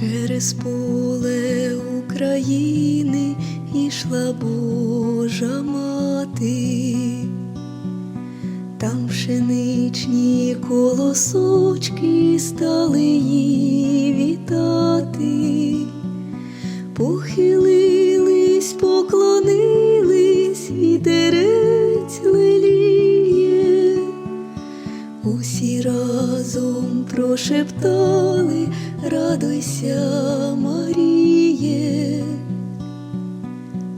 Через поле України ішла Божа мати, там пшеничні колосочки прошептали, радуйся, Маріє,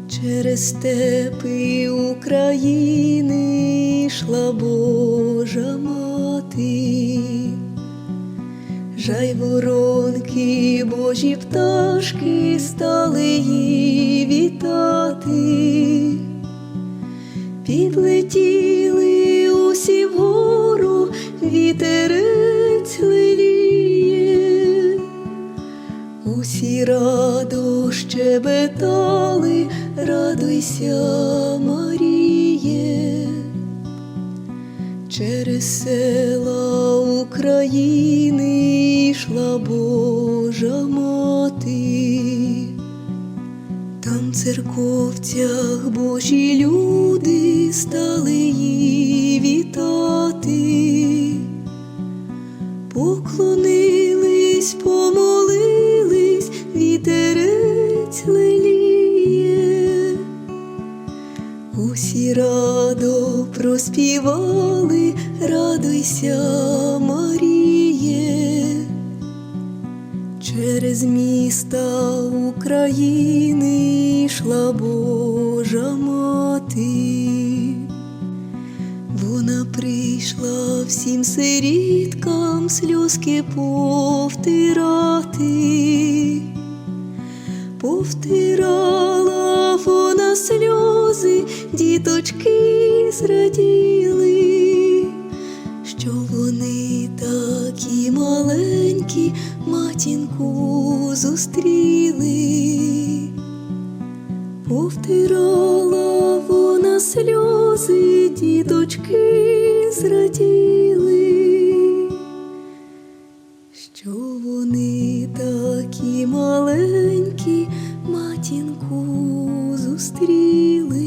через степи України йшла Божа мати. Жайворонки, божі пташки стали її вітати, підлетіли щебетали, радуйся, Маріє. Через села України йшла Божа мати, там в церковцях Божі люди стали її проспівали, радуйся, Маріє, через міста України йшла Божа мати. Вона прийшла всім сиріткам сльозки повтирати. Повтирала зустріли, повтирала вона сльози, діточки зраділи, що вони такі маленькі матінку зустріли.